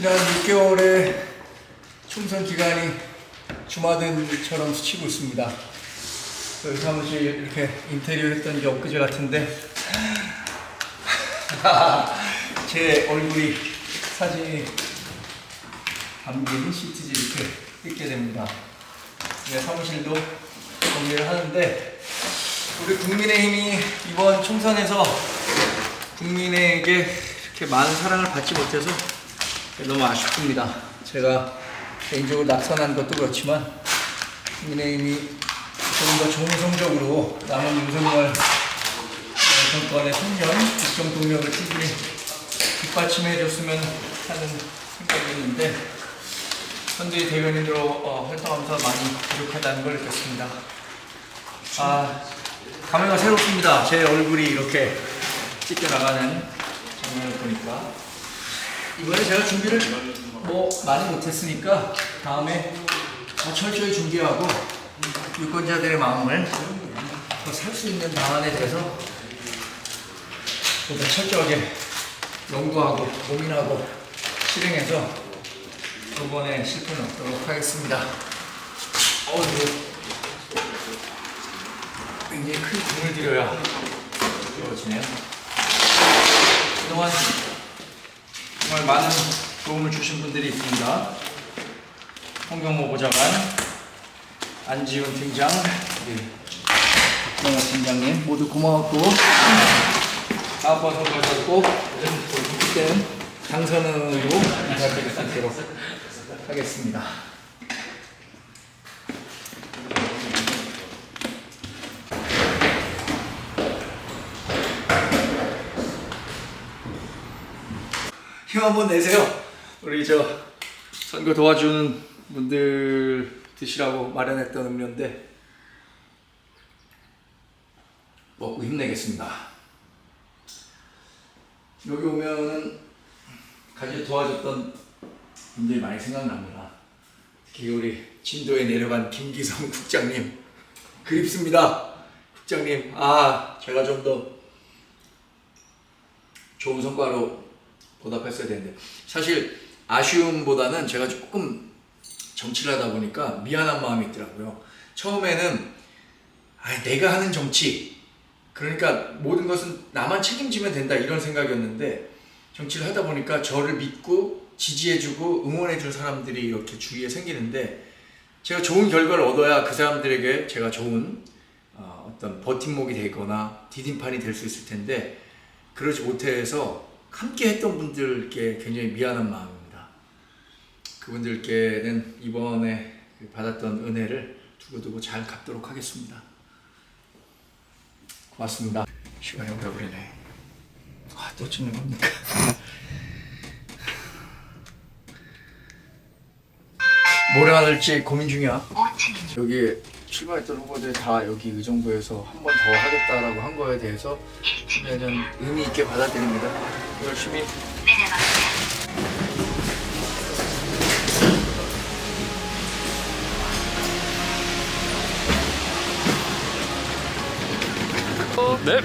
지난 6개월의 총선 기간이 주마등처럼 스치고 있습니다. 저희 사무실 이렇게 인테리어 했던 게 엊그제 같은데 제 얼굴이 사진이 담긴 시트지 이렇게 뜯게 됩니다. 네, 사무실도 정리를 하는데 우리 국민의힘이 이번 총선에서 국민에게 이렇게 많은 사랑을 받지 못해서 너무 아쉽습니다. 제가 개인적으로 낙선한 것도 그렇지만 국민의힘이 조금 더 좋은 성적으로 남은 윤석열 정권의 3년 국정 동력을 충분히 뒷받침해 줬으면 하는 생각이 있는데 현재 대변인으로 어, 활동하면서 많이 부족하다는 걸 느꼈습니다. 아, 감회가 새롭습니다. 제 얼굴이 이렇게 찢겨 나가는 장면을 보니까. 이번에 제가 준비를 뭐 많이 못했으니까 다음에 더 철저히 준비하고 유권자들의 마음을 더살수 있는 방안에 대해서 보다 철저하게 연구하고 고민하고 실행해서 이번에 실패는 없도록 하겠습니다. 어우, 굉장히 큰 공을 들여야 이루어지네요. 그동안 정말 많은 도움을 주신 분들이 있습니다. 홍경모 보좌관, 안지훈 팀장, 우리 박정호 팀장님 모두 고마웠고 다음번 선거에서 꼭 그때는 당선으로 있도록 하겠습니다. 힘 한번 내세요. 우리 저 선거 도와주는 분들 드시라고 마련했던 음료인데 먹고 힘내겠습니다. 여기 오면은 같이 도와줬던 분들이 많이 생각납니다. 특히 우리 진도에 내려간 김기성 국장님 그립습니다. 국장님 아 제가 좀 더 좋은 성과로 보답했어야 되는데 사실 아쉬움보다는 제가 조금 정치를 하다 보니까 미안한 마음이 있더라고요. 처음에는 아, 내가 하는 정치 그러니까 모든 것은 나만 책임지면 된다 이런 생각이었는데 정치를 하다 보니까 저를 믿고 지지해주고 응원해줄 사람들이 이렇게 주위에 생기는데 제가 좋은 결과를 얻어야 그 사람들에게 제가 좋은 어, 어떤 버팀목이 되거나 디딤판이 될 수 있을 텐데 그러지 못해서 함께 했던 분들께 굉장히 미안한 마음입니다. 그분들께는 이번에 받았던 은혜를 두고두고 잘 갚도록 하겠습니다. 고맙습니다. 시간이 오래 걸리네. 아, 또 찍는 겁니까? 뭘 해야 될지 고민 중이야. 여기 출마했던 후보들 다 여기 의정부에서 한 번 더 하겠다라고 한 거에 대해서 저는 의미 있게 받아들입니다. 열심히 네.